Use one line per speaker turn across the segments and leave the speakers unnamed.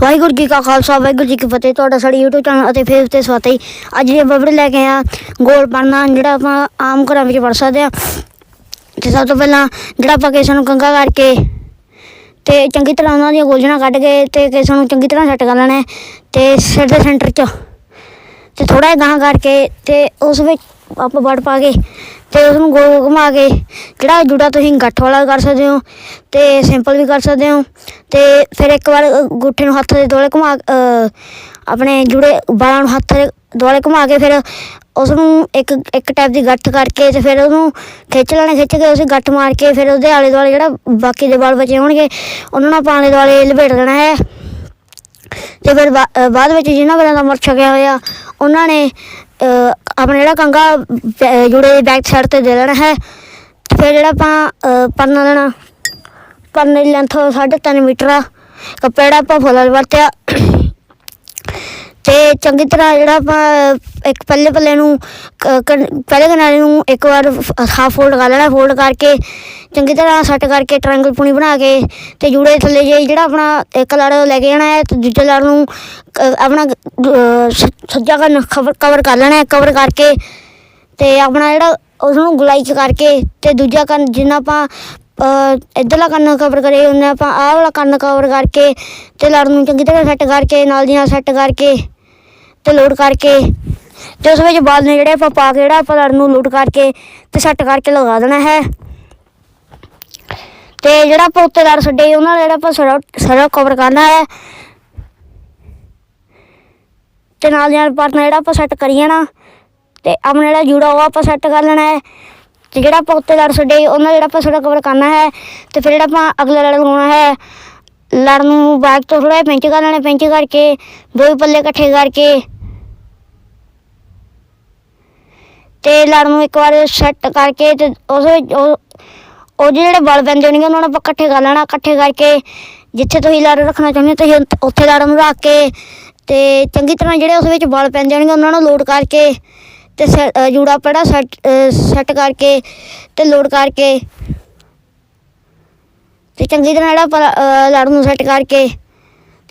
ਵਾਹਿਗੁਰੂ ਜੀ ਕਾ ਖਾਲਸਾ, ਵਾਹਿਗੁਰੂ ਜੀ ਕੀ ਫਤਿਹ। ਤੁਹਾਡਾ ਸਾਡੀ YouTube ਚੈਨਲ ਅਤੇ ਫੇਸ ਤੇ ਸਵਾਗਤ ਹੈ ਅੱਜ ਇਹ ਬਬੜੇ ਲੈ ਕੇ ਆ ਗੋਲ ਪੜਨਾ ਜਿਹੜਾ ਆਪਾਂ ਆਮ ਘਰਾਂ ਵਿੱਚ ਪੜ ਸਕਦੇ ਆ ਤੇ ਸਭ ਤੋਂ ਪਹਿਲਾਂ ਜਿਹੜਾ ਆਪਾਂ ਕੇਸਾਂ ਨੂੰ ਕੰਗਾ ਕਰਕੇ ਤੇ ਚੰਗੀ ਤਰ੍ਹਾਂ ਉਹਨਾਂ ਦੀਆਂ ਗੋਲੀਆਂ ਕੱਢ ਕੇ ਤੇ ਕੇਸਾਂ ਨੂੰ ਚੰਗੀ ਤਰ੍ਹਾਂ ਸੈੱਟ ਕਰ ਲੈਣਾ ਹੈ ਤੇ ਸਿਰ ਦੇ ਸੈਂਟਰ 'ਚ। ਤੇ ਥੋੜਾ ਜਿਹਾ ਗਾਂਹ ਕਰਕੇ ਤੇ ਉਸ ਵਿੱਚ ਆਪਾਂ ਵੜ ਪਾ ਕੇ ਤੇ ਉਸ ਨੂੰ ਗੋਲ ਘੁਮਾ ਕੇ ਜਿਹੜਾ ਜੁੜਾ ਤੁਸੀਂ ਗੱਠ ਵਾਲਾ ਕਰ ਸਕਦੇ ਹੋ ਤੇ ਸਿੰਪਲ ਵੀ ਕਰ ਸਕਦੇ ਹੋ ਤੇ ਫਿਰ ਇੱਕ ਵਾਰ ਗੁੱਠੇ ਨੂੰ ਹੱਥ ਦੇ ਦੁਆਲੇ ਘੁਮਾ ਅ, ਆਪਣੇ ਜੁੜੇ ਬਾਲਾਂ ਨੂੰ ਹੱਥ ਦੇ ਦੁਆਲੇ ਘੁਮਾ ਕੇ ਫਿਰ ਉਸ ਨੂੰ ਇੱਕ ਇੱਕ ਟਾਈਪ ਦੀ ਗੱਠ ਕਰਕੇ ਤੇ ਫਿਰ ਉਹਨੂੰ ਖਿੱਚ ਲੈਣਾ ਖਿੱਚ ਕੇ ਉਸੇ ਗੱਠ ਮਾਰ ਕੇ ਫਿਰ ਉਹਦੇ ਆਲੇ ਦੁਆਲੇ ਜਿਹੜਾ ਬਾਕੀ ਦੇ ਵਾਲ ਬਚੇ ਹੋਣਗੇ ਉਹਨਾਂ ਨੂੰ ਆਪਾਂ ਦੁਆਲੇ ਲਪੇਟ ਲੈਣਾ ਹੈ। ਤੇ ਫਿਰ ਬਾ- ਬਾਅਦ ਵਿੱਚ ਜਿਨ੍ਹਾਂ ਬੰਦਿਆਂ ਦਾ ਮਰ ਛਕਿਆ ਹੋਇਆ ਉਹਨਾਂ ਨੇ ਆਪਣਾ ਜਿਹੜਾ ਕੰਗਾ ਜੁੜੇ ਬੈਕ ਸਾਈਡ ਤੇ ਦੇ ਲੈਣਾ ਹੈ। ਫਿਰ ਜਿਹੜਾ ਆਪਾਂ ਅ, ਪਰਨਾ ਲੈਣਾ ਪਰਨੇ ਦੀ ਲੈਂਥ 3.5 ਮੀਟਰ ਆ। ਕੱਪੜਾ ਜਿਹੜਾ ਆਪਾਂ ਫੁੱਲ ਵਰਤਿਆ ਤੇ ਚੰਗੀ ਤਰ੍ਹਾਂ ਜਿਹੜਾ ਆਪਾਂ ਇੱਕ ਪੱਲੇ ਪੱਲੇ ਨੂੰ ਕ- ਕਨ- ਪਹਿਲੇ ਕਿਨਾਰੇ ਨੂੰ ਇੱਕ ਵਾਰ ਹਾਫ ਫੋਲਡ ਕਰ ਲੈਣਾ ਫੋਲਡ ਕਰਕੇ ਚੰਗੀ ਤਰ੍ਹਾਂ ਸੈੱਟ ਕਰਕੇ ਟ੍ਰਾਇੰਗਲ ਪੁਣੀ ਬਣਾ ਕੇ ਤੇ ਜੂੜੇ ਥੱਲੇ ਜੇ ਜਿਹੜਾ ਆਪਣਾ ਇੱਕ ਲੜ ਲੈ ਕੇ ਜਾਣਾ ਹੈ ਤੇ ਦੂਜੇ ਲੜ ਨੂੰ ਕ- ਆਪਣਾ ਅਹ, ਸ- ਸੱਜਾ ਕੰਨ ਕਵਰ ਕਵਰ ਕਰ ਲੈਣਾ ਹੈ ਕਵਰ ਕਰਕੇ ਤੇ ਆਪਣਾ ਜਿਹੜਾ ਉਸ ਨੂੰ ਗੁਲਾਈ ਚ ਕਰਕੇ ਤੇ ਦੂਜਾ ਕੰਨ ਜਿੰਨਾ ਆਪਾਂ ਇੱਧਰਲਾ ਕੰਨ ਕਵਰ ਕਰੇ, ਉਹਨੇ ਆਪਾਂ ਆਹ ਵਾਲਾ ਕੰਨ ਕਵਰ ਕਰਕੇ ਤੇ ਲੜ ਨੂੰ ਚੰਗੀ ਤਰ੍ਹਾਂ ਸੈੱਟ ਕਰਕੇ, ਨਾਲ ਦੀ ਨਾਲ ਸੈੱਟ ਕਰਕੇ ਤੇ ਲੋਡ ਕਰਕੇ ਤੇ ਉਸ ਵਿੱਚ ਬਾਲ ਨੇ ਜਿਹੜੇ ਆਪਾਂ ਪਾ ਕੇ, ਜਿਹੜਾ ਆਪਾਂ ਲੜ ਨੂੰ ਲੋਡ ਕਰਕੇ ਤੇ ਸੈੱਟ ਕਰਕੇ ਲਗਾ ਦੇਣਾ ਹੈ। ਤੇ ਜਿਹੜਾ ਆਪਾਂ ਉੱਤੇ ਲੜ ਛੱਡੇ, ਉਹਨਾਂ ਦਾ ਜਿਹੜਾ ਆਪਾਂ ਸਾਰਾ ਸਾਰਾ ਕਵਰ ਕਰਨਾ ਹੈ। ਤੇ ਨਾਲ ਦੀ ਨਾਲ ਪਰਨਾ ਜਿਹੜਾ ਆਪਾਂ ਸੈੱਟ ਕਰੀ ਜਾਣਾ ਤੇ ਆਪਣਾ ਜਿਹੜਾ ਜੂੜਾ ਉਹ ਆਪਾਂ ਸੈੱਟ ਕਰ ਲੈਣਾ ਹੈ। ਤੇ ਜਿਹੜਾ ਆਪਾਂ ਉੱਤੇ ਲੜ ਛੱਡੇ, ਉਹਨਾਂ ਜਿਹੜਾ ਆਪਾਂ ਸਾਰਾ ਕਵਰ ਕਰਨਾ ਹੈ, ਤੇ ਫਿਰ ਜਿਹੜਾ ਆਪਾਂ ਅਗਲਾ ਲੜ ਲਗਾਉਣਾ ਹੈ ਲੜ ਨੂੰ ਬੈਕ ਤੋਂ ਥੋੜਾ ਪਿੰਚ ਕਰ ਲੈਣਾ, ਪਿੰਚ ਕਰਕੇ, ਦੋ ਹੀ ਪੱਲੇ ਇਕੱਠੇ ਕਰਕੇ। ਤੇ ਲੜ ਨੂੰ ਇੱਕ ਵਾਰ ਸੈੱਟ ਕਰਕੇ ਤੇ ਉਸ ਉਹ ਜਿਹੜੇ ਬਲ ਪੈਂਦੇ ਹੋਣਗੇ, ਉਹਨਾਂ ਨੂੰ ਆਪਾਂ ਇਕੱਠੇ ਕਰ ਲੈਣਾ, ਇਕੱਠੇ ਕਰਕੇ। ਜਿੱਥੇ ਤੁਸੀਂ ਲੜ ਰੱਖਣਾ ਚਾਹੁੰਦੇ ਹੋ, ਤੁਸੀਂ ਉੱਥੇ- ਉੱਥੇ ਲੜ ਨੂੰ ਰੱਖ ਕੇ ਤੇ ਚੰਗੀ ਤਰ੍ਹਾਂ ਜਿਹੜੇ ਉਸ ਵਿੱਚ ਬਲ ਪੈਂਦੇ ਹੋਣਗੇ, ਉਹਨਾਂ ਨੂੰ ਲੋਡ ਕਰਕੇ ਤੇ ਸੈ- ਜੂੜਾ ਪੜਾ ਸੈੱਟ ਸੈੱਟ ਕਰਕੇ ਤੇ ਲੋਡ ਕਰਕੇ ਤੇ ਚੰਗੀ ਤਰ੍ਹਾਂ ਜਿਹੜਾ ਆਪਾਂ, ਲੜ ਨੂੰ ਸੈੱਟ ਕਰਕੇ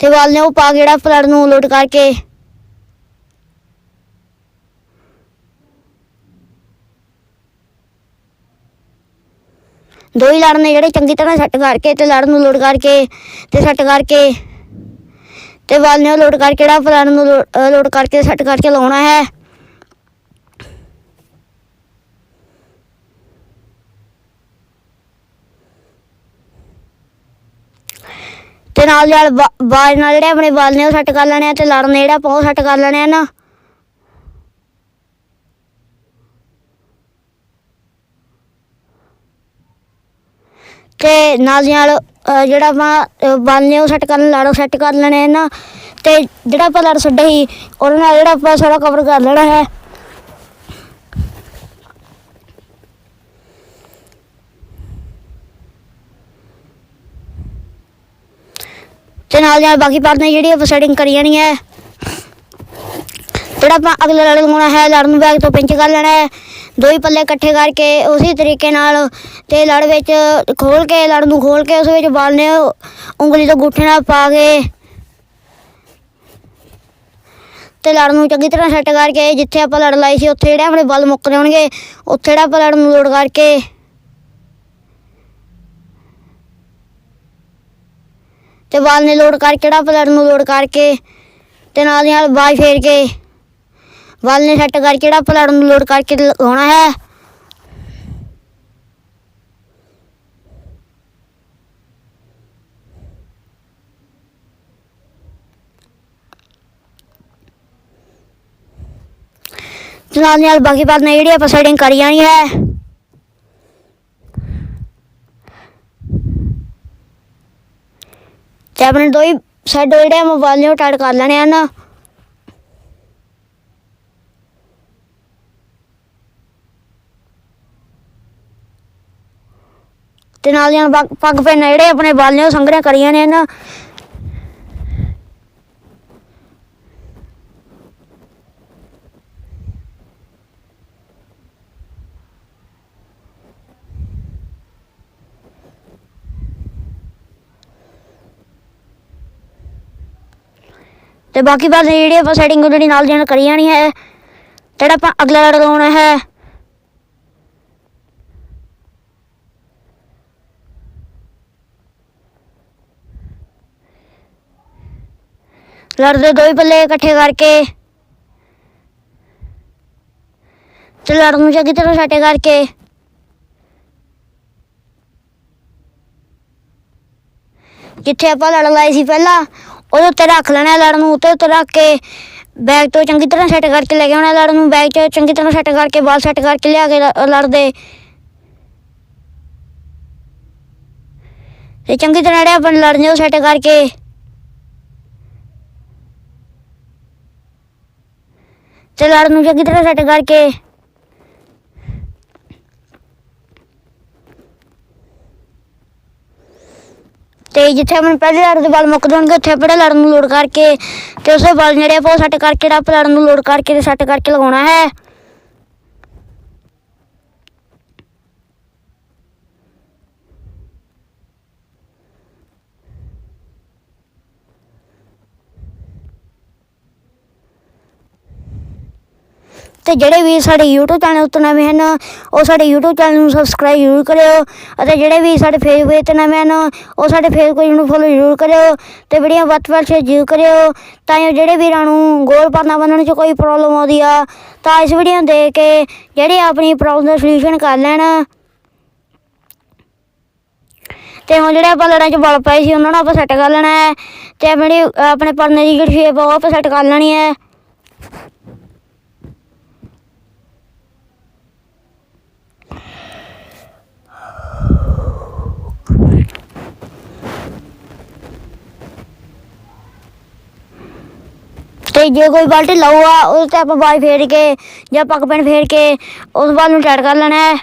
ਤੇ ਵਾਲ ਨੇ ਉਹ ਪਾ ਕੇ ਜਿਹੜਾ ਪਲੜ ਨੂੰ ਲੋਡ ਕਰਕੇ ਦੋ ਹੀ ਲੜ ਨੇ ਜਿਹੜੇ ਚੰਗੀ ਤਰ੍ਹਾਂ ਸੈੱਟ ਕਰਕੇ ਤੇ ਲੜ ਨੂੰ ਲੋਡ ਕਰਕੇ ਤੇ ਸੈੱਟ ਕਰਕੇ ਤੇ ਵਾਲ ਨੇ ਲੋਡ ਕਰਕੇ ਜਿਹੜਾ ਪਲੜ ਲੜ ਨੂੰ ਲੋਡ ਕਰਕੇ ਸੈੱਟ ਕਰਕੇ ਲਾਉਣਾ ਹੈ। ਤੇ ਨਾਲ ਨਾਲ ਬਾਜ ਨਾਲ ਜਿਹੜੇ ਆਪਣੇ ਵਾਲ ਨੇ ਉਹ ਸੈੱਟ ਕਰ ਲੈਣੇ ਆ ਤੇ ਲੜ ਨੇ ਜਿਹੜਾ ਆਪਾਂ ਉਹ ਸੈੱਟ ਕਰ ਲੈਣੇ ਆ ਨਾ। ਤੇ ਨਾਲ ਦੀ ਨਾਲ ਜਿਹੜਾ ਆਪਾਂ ਅ, ਵਾਲ ਨੇ ਉਹ ਸੈੱਟ ਕਰਨ ਲੜ ਸੈੱਟ ਕਰ ਲੈਣੇ ਆ ਨਾ। ਤੇ ਜਿਹੜਾ ਆਪਾਂ ਲੜ ਛੱਡੇ ਸੀ ਉਹਦੇ ਨਾਲ ਜਿਹੜਾ ਆਪਾਂ ਸਾਰਾ ਕਵਰ ਕਰ ਲੈਣਾ ਹੈ। ਤੇ ਨਾਲ ਨਾਲ ਬਾਕੀ ਪਾਰਟ ਜਿਹੜੀ ਆਪਾਂ ਸੈਟਿੰਗ ਕਰੀ ਜਾਣੀ ਹੈ। ਜਿਹੜਾ ਆਪਾਂ ਅਗਲਾ ਲੜ ਲਗਾਉਣਾ ਹੈ ਲੜ ਨੂੰ ਬੈਗ ਤੋਂ ਪਿੰਚ ਕਰ ਲੈਣਾ ਹੈ। ਦੋ ਹੀ ਪੱਲੇ ਇਕੱਠੇ ਕਰਕੇ ਉਸੇ ਤਰੀਕੇ ਨਾਲ ਤੇ ਲੜ ਵਿੱਚ ਖੋਲ ਕੇ, ਲੜ ਨੂੰ ਖੋਲ ਕੇ ਉਸ ਵਿੱਚ ਬਾਲ ਨੇ ਉਂਗਲੀ ਤੋਂ ਗੁੱਠੇ ਨਾਲ ਪਾ ਕੇ। ਤੇ ਲੜ ਨੂੰ ਚੰਗੀ ਤਰ੍ਹਾਂ ਸੈੱਟ ਕਰਕੇ ਜਿੱਥੇ ਆਪਾਂ ਲੜ ਲਾਈ ਸੀ, ਉੱਥੇ ਜਿਹੜੇ ਆਪਣੇ ਬਲ ਮੁੱਕ ਜਾਣਗੇ ਉੱਥੇ ਜਿਹੜਾ ਆਪਾਂ ਲੜ ਨੂੰ ਲੋਡ ਕਰਕੇ ਤੇ ਵਾਲ ਨੇ ਲੋਡ ਕਰਕੇ ਜਿਹੜਾ ਨੂੰ ਲੋਡ ਕਰਕੇ ਤੇ ਨਾਲ ਦੀ ਨਾਲ ਬਾਜ ਫੇਰ ਕੇ। ਵਾਲ ਨੇ ਸੈੱਟ ਕਰਕੇ ਜਿਹੜਾ ਪਲੜ ਨੂੰ ਲੋਡ ਕਰਕੇ ਲਗਾਉਣਾ ਹੈ। ਤੇ ਨਾਲ ਦੀ ਨਾਲ ਬਾਕੀ ਪਾਰਟ ਨੇ ਜਿਹੜੀ ਆਪਾਂ ਸੈਟਿੰਗ ਕਰੀ ਜਾਣੀ ਹੈ। ਤੇ ਆਪਣੇ ਦੋ ਹੀ ਸਾਈਡ ਜਿਹੜੇ ਮੋਬਾਈਲ ਨੇ ਉਹ ਟਾਈਟ ਕਰ ਲੈਣੇ ਹਨ ਤੇ ਨਾਲ ਦੀਆਂ ਪੱਗ ਪੈਨ ਜਿਹੜੇ ਆਪਣੇ ਵਾਲ ਨੇ ਉਹ ਸੰਗਰੇ ਕਰੀਆਂ ਨੇ ਨਾ। ਤੇ ਬਾਕੀ ਬਾਤ ਜਿਹੜੀ ਆਪਾਂ ਸੈਟਿੰਗ ਜਿਹੜੀ ਨਾਲ ਦੀ ਨਾਲ ਕਰੀ ਜਾਣੀ ਹੈ, ਜਿਹੜਾ ਆਪਾਂ ਅਗਲਾ ਲੜ ਲਗਾਉਣਾ ਹੈ। ਲੜਦੇ ਦੋ ਹੀ ਪੱਲੇ ਇਕੱਠੇ ਕਰਕੇ। ਤੇ ਲੜ ਨੂੰ ਚੰਗੀ ਤਰ੍ਹਾਂ ਸੈਟੇ ਕਰਕੇ। ਜਿੱਥੇ ਆਪਾਂ ਲੜ ਲਾਏ ਸੀ ਪਹਿਲਾਂ ਉਹਦੇ ਉੱਤੇ ਰੱਖ ਲੈਣਾ ਲੜ ਨੂੰ, ਉੱਤੇ ਉੱਤੇ ਰੱਖ ਕੇ ਬੈਗ ਤੋਂ ਚੰਗੀ ਤਰ੍ਹਾਂ ਸੈੱਟ ਕਰਕੇ ਲੈ ਕੇ ਆਉਣਾ ਲੜ ਨੂੰ ਬੈਗ 'ਚ ਚੰਗੀ ਤਰ੍ਹਾਂ ਸੈੱਟ ਕਰਕੇ ਬਾਲ ਸੈੱਟ ਕਰਕੇ ਲਿਆ ਕੇ ਲ- ਲੜ ਦੇ ਤੇ ਚੰਗੀ ਤਰ੍ਹਾਂ ਜਿਹੜੇ ਆਪਾਂ ਲੜਨੇ ਉਹ ਸੈੱਟ ਕਰਕੇ। ਤੇ ਲੜ ਨੂੰ ਚੰਗੀ ਤਰ੍ਹਾਂ ਸੈੱਟ ਕਰਕੇ। ਤੇ ਜਿੱਥੇ ਆਪਣੇ ਪਹਿਲੇ ਲੜ ਦੇ ਬਲ ਮੁੱਕ ਜਾਣਗੇ, ਉੱਥੇ ਆਪਣੇ ਲੜਨ ਨੂੰ ਲੋਡ ਕਰਕੇ ਤੇ ਉਸੇ ਬਲ ਜਿਹੜੇ ਆਪਾਂ ਉਹ ਸੱਟ ਕਰਕੇ ਜਿਹੜਾ ਆਪਾਂ ਲੜ ਨੂੰ ਲੋਡ ਕਰਕੇ ਤੇ ਸੱਟ ਕਰਕੇ ਲਗਾਉਣਾ ਹੈ। ਤੇ ਜਿਹੜੇ ਵੀ ਸਾਡੇ YouTube ਚੈਨਲ ਉੱਤੇ ਨਵੇਂ ਹਨ, ਉਹ ਸਾਡੇ YouTube ਚੈਨਲ ਨੂੰ ਸਬਸਕ੍ਰਾਈਬ ਜ਼ਰੂਰ ਕਰਿਓ ਅਤੇ ਜਿਹੜੇ ਵੀ ਸਾਡੇ Facebook ਤੇ ਨਵੇਂ ਹਨ, ਉਹ ਸਾਡੇ Facebook ਨੂੰ ਫੋਲੋ ਜ਼ਰੂਰ ਕਰਿਓ ਤੇ ਵੀਡੀਓ ਵੱਧ ਵੱਧ ਸ਼ੇਅਰ ਜ਼ਰੂਰ ਕਰਿਓ ਤਾਂ ਜੋ ਜਿਹੜੇ ਵੀਰਾਂ ਨੂੰ ਗੋਲ ਪਾਣਾ ਬੰਨਣ 'ਚ ਕੋਈ ਪ੍ਰੋਬਲਮ ਆਉਂਦੀ ਆ, ਤਾਂ ਇਸ ਵੀਡੀਓ ਨੂੰ ਦੇਖ ਕੇ ਜਿਹੜੇ ਆਪਣੀ ਪ੍ਰੋਬਲਮ ਦਾ ਸੋਲੂਸ਼ਨ ਕਰ ਲੈਣ। ਤੇ ਹੁਣ ਜਿਹੜੇ ਆਪਾਂ ਲੜਾਈ 'ਚ ਬਲ ਪਏ ਸੀ, ਉਹਨਾਂ ਨੂੰ ਆਪਾਂ ਸੈੱਟ ਕਰ ਲੈਣਾ ਹੈ ਤੇ ਆਪਣੇ ਆਪਣੇ ਪਰਨੇ ਦੀ ਜਿਹੜੀ ਸ਼ੇਪ ਆ, ਉਹ ਆਪਾਂ ਸੈੱਟ ਕਰ ਲੈਣੀ ਹੈ। ਤੇ ਜੇ ਕੋਈ ਬਾਲਟੀ ਲਾਉ ਆ ਉਸ ਤੇ ਆਪਾਂ ਬਾਈ ਫੇਰ ਕੇ ਜਾਂ ਪੱਕ ਪੈਣ ਫੇਰ ਕੇ ਉਸ ਬਾਲ ਨੂੰ ਟੈਟ ਕਰ ਲੈਣਾ ਹੈ।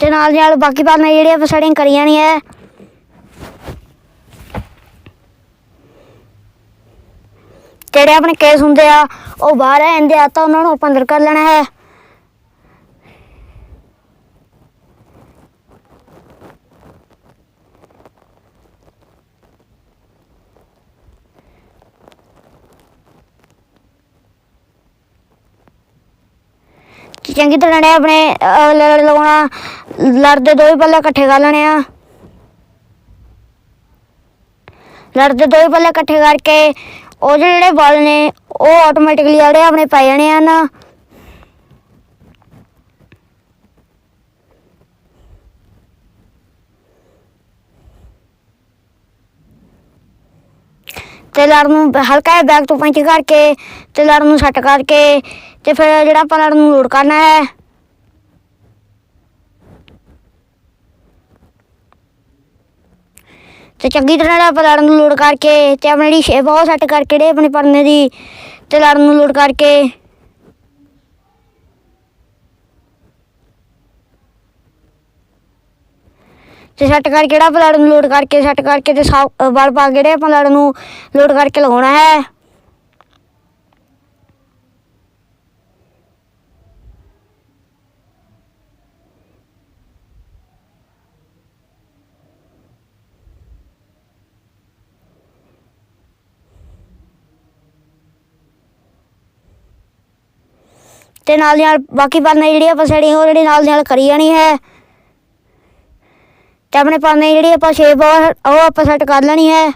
ਤੇ ਨਾਲ ਨਾਲ ਬਾਕੀ ਬਾਤ ਨੇ ਜਿਹੜੀ ਆਪਾਂ ਸੈਟਿੰਗ ਕਰੀ ਜਾਣੀ ਹੈ। ਜਿਹੜੇ ਆਪਣੇ ਕੇਸ ਹੁੰਦੇ ਆ, ਉਹ ਬਾਹਰ ਆ ਜਾਂਦੇ ਆ, ਤਾਂ ਉਹਨਾਂ ਨੂੰ ਆਪਾਂ ਅੰਦਰ ਕਰ ਲੈਣਾ ਹੈ। ਚੰਗੀ ਤਰ੍ਹਾਂ ਨੇ ਆਪਣੇ ਲਗਾਉਣਾ ਲੜਦੇ ਦੋ ਹੀ ਪੱਲੇ ਇਕੱਠੇ ਕਰ ਲੈਣੇ ਆ। ਲੜਦੇ ਦੋ ਹੀ ਪੱਲੇ ਇਕੱਠੇ ਕਰਕੇ ਉਹ ਜਿਹੜੇ ਬਲ ਨੇ, ਉਹ ਆਟੋਮੈਟਿਕਲੀ ਜਿਹੜੇ ਆਪਣੇ ਪੈ ਜਾਣੇ ਹਨ ਤੇ ਲੜ ਨੂੰ ਹਲਕਾ ਜਿਹਾ ਬੈਕ ਤੋਂ ਪੰਚ ਕਰਕੇ ਤੇ ਲੜ ਨੂੰ ਸੱਟ ਕਰਕੇ ਤੇ ਫਿਰ ਜਿਹੜਾ ਆਪਾਂ ਲੜ ਨੂੰ ਲੋਡ ਕਰਨਾ ਹੈ ਤੇ ਚੰਗੀ ਤਰ੍ਹਾਂ ਨਾਲ ਆਪਾਂ ਨੂੰ ਲੋਡ ਕਰਕੇ ਤੇ ਆਪਣੀ ਜਿਹੜੀ ਸ਼ੇਪ ਉਹ ਸੈੱਟ ਕਰਕੇ ਜਿਹੜੇ ਆਪਣੇ ਪਰਨੇ ਦੀ ਤੇ ਲੜਨ ਨੂੰ ਲੋਡ ਕਰਕੇ। ਤੇ ਸੈੱਟ ਕਰਕੇ ਜਿਹੜਾ ਆਪਾਂ ਨੂੰ ਲੋਡ ਕਰਕੇ, ਸੈੱਟ ਕਰਕੇ ਤੇ ਸਾਫ਼ ਬਲ ਪਾ ਕੇ ਜਿਹੜੇ ਆਪਾਂ ਲੜ ਨੂੰ ਲੋਡ ਕਰਕੇ ਲਗਾਉਣਾ ਹੈ। ਤੇ ਨਾਲ ਦੀ ਨਾਲ ਬਾਕੀ ਪਰਨੇ ਜਿਹੜੀ ਆਪਾਂ ਸੈਟਿੰਗ ਉਹ ਜਿਹੜੀ ਨਾਲ ਦੀ ਨਾਲ ਕਰੀ ਜਾਣੀ ਹੈ। ਤੇ ਆਪਣੇ ਪਰਨੇ ਜਿਹੜੀ ਆਪਾਂ ਸ਼ੇਪ ਉਹ ਆਪਾਂ ਸੈੱਟ ਕਰ ਲੈਣੀ ਹੈ।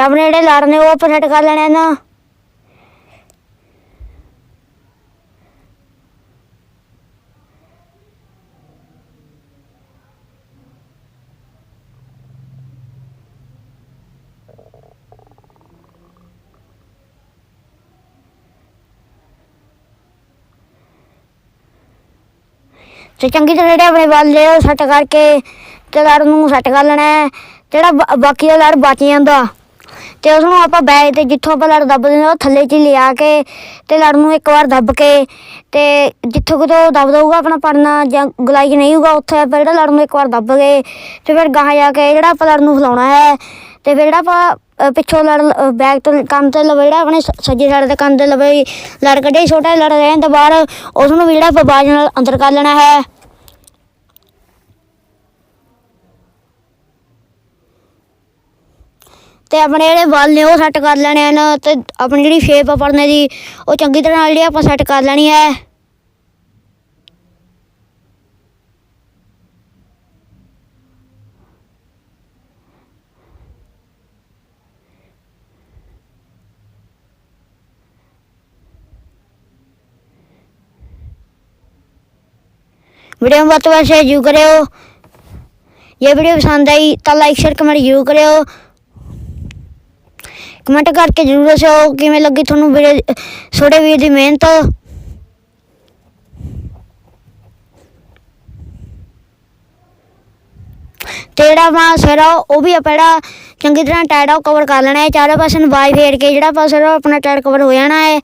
ਤੇ ਆਪਣੇ ਜਿਹੜੇ ਲੜ ਨੇ ਉਹ ਆਪਾਂ ਸੈੱਟ ਕਰ ਲੈਣੇ ਨਾ ਤੇ ਚੰਗੀ ਤਰ੍ਹਾਂ ਜਿਹੜੇ ਆਪਣੇ ਵੱਲ ਲੈ ਉਹ ਸੈੱਟ ਕਰਕੇ ਤੇ ਲੜ ਨੂੰ ਸੈੱਟ ਕਰ ਲੈਣਾ ਜਿਹੜਾ ਬਾਕੀ ਦਾ ਲੜ ਬਚ ਜਾਂਦਾ। ਤੇ ਉਸ ਨੂੰ ਆਪਾਂ ਬੈਗ ਤੇ ਜਿੱਥੋਂ ਆਪਾਂ ਲੜ ਦੱਬਦੇ ਨੇ ਉਹ ਥੱਲੇ ਚ ਹੀ ਲਿਆ ਕੇ ਤੇ ਲੜ ਨੂੰ ਇੱਕ ਵਾਰ ਦੱਬ ਕੇ ਤੇ ਜਿੱਥੋਂ ਕਿਤੋਂ ਦੱਬ ਦਊਗਾ ਆਪਣਾ ਪੜਨਾ ਜਾਂ ਗੁਲਾਈ ਨਹੀਂ ਹੋਊਗਾ ਉੱਥੇ ਆਪਾਂ ਜਿਹੜਾ ਲੜ ਨੂੰ ਇੱਕ ਵਾਰ ਦੱਬ ਕੇ ਤੇ ਫਿਰ ਗਾਹਾਂ ਜਾ ਕੇ ਜਿਹੜਾ ਆਪਾਂ ਲੜ ਨੂੰ ਹਿਲਾਉਣਾ ਹੈ ਤੇ ਫਿਰ ਜਿਹੜਾ ਆਪਾਂ ਪਿੱਛੋਂ ਲੜ ਅ, ਬੈਗ ਤੋਂ ਕੰਮ ਤੇ ਲਵੇ ਜਿਹੜਾ ਆਪਣੇ ਸੱਜੇ ਸਾਈਡ ਦੇ ਕੰਨ ਤੇ ਲਵੇ ਲੜ ਕੱਢੇ ਛੋਟਾ ਜਿਹਾ ਲੜ ਰਹਿਣ ਤੋਂ ਬਾਅਦ ਉਸ ਨੂੰ ਵੀ ਜਿਹੜਾ ਆਪਾਂ ਬਾਜ ਨਾਲ ਅੰਦਰ ਕਰ ਲੈਣਾ ਹੈ। ਤੇ ਆਪਣੇ ਜਿਹੜੇ ਵਾਲ ਨੇ ਉਹ ਸੈੱਟ ਕਰ ਲੈਣੇ ਹਨ ਤੇ ਆਪਣੀ ਜਿਹੜੀ ਸ਼ੇਪ ਆ ਪੜਨੇ ਦੀ ਉਹ ਚੰਗੀ ਤਰ੍ਹਾਂ ਨਾਲ ਜਿਹੜੀ ਆਪਾਂ ਸੈੱਟ ਕਰ ਲੈਣੀ ਹੈ वीडियो में तो वैसे जरूर करो ये वीडियो पसंद आई तो लाइक शेयर कमेंट जरूर करो ਕਮੈਂਟ ਕਰਕੇ ਜਰੂਰ ਦੱਸੋ ਕਿਵੇਂ ਲੱਗੀ ਤੁਹਾਨੂੰ ਵੀਡੀਓ ਛੋਟੇ ਵੀਰ ਦੀ ਮਿਹਨਤ? ਤੇ ਜਿਹੜਾ ਆਪਣਾ ਸਿਰ, ਉਹ ਵੀ ਆਪਾਂ ਜਿਹੜਾ ਚੰਗੀ ਤਰ੍ਹਾਂ ਟਾਇਰ ਕਵਰ ਕਰ ਲੈਣਾ ਹੈ, ਚਾਰੇ ਪਾਸੇ ਨੂੰ ਬਾਈ ਫੇਰ ਕੇ ਜਿਹੜਾ ਪਾਸੇ ਸਿਰ ਆਪਣਾ ਟਾਇਰ ਕਵਰ ਹੋ ਜਾਣਾ ਹੈ।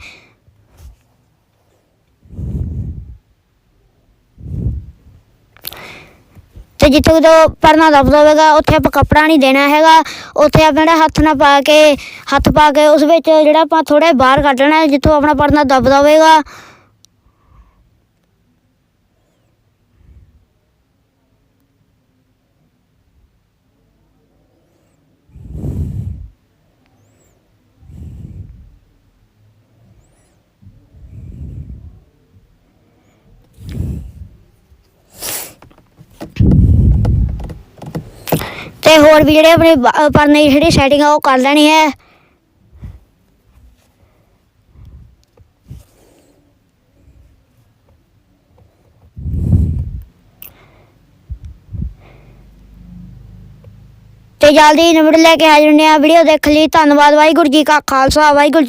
ਤੇ ਜਿੱਥੇ ਕਿਤੋਂ ਪਰਨਾ ਦੱਬਦਾ ਹੋਵੇਗਾ, ਉੱਥੇ ਆਪਾਂ ਕੱਪੜਾ ਨਹੀਂ ਦੇਣਾ ਹੈਗਾ। ਉੱਥੇ ਆਪਾਂ ਜਿਹੜਾ ਹੱਥ ਨਾਲ ਪਾ ਕੇ, ਹੱਥ ਪਾ ਕੇ ਉਸ ਵਿੱਚ ਜਿਹੜਾ ਆਪਾਂ ਥੋੜਾ ਬਾਹਰ ਕੱਢਣਾ ਹੈ, ਜਿੱਥੋਂ ਆਪਣਾ ਪਰਨਾ ਦੱਬਦਾ ਹੋਵੇਗਾ। ਤੇ ਹੋਰ ਵੀ ਜਿਹੜੇ ਆਪਣੇ ਪਰਨੇ ਦੀ ਜਿਹੜੀ ਸੈਟਿੰਗ ਆ, ਉਹ ਕਰ ਲੈਣੀ ਹੈ। ਤੇ ਜਲਦੀ ਨਵੀਂ ਲੈ ਕੇ ਆ ਹੁੰਦੇ ਆ। ਵੀਡੀਓ ਦੇਖ ਲਈ। ਧੰਨਵਾਦ। ਵਾਹਿਗੁਰੂ ਜੀ ਕਾ ਖਾਲਸਾ। ਵਾਹਿਗੁਰੂ ਜੀ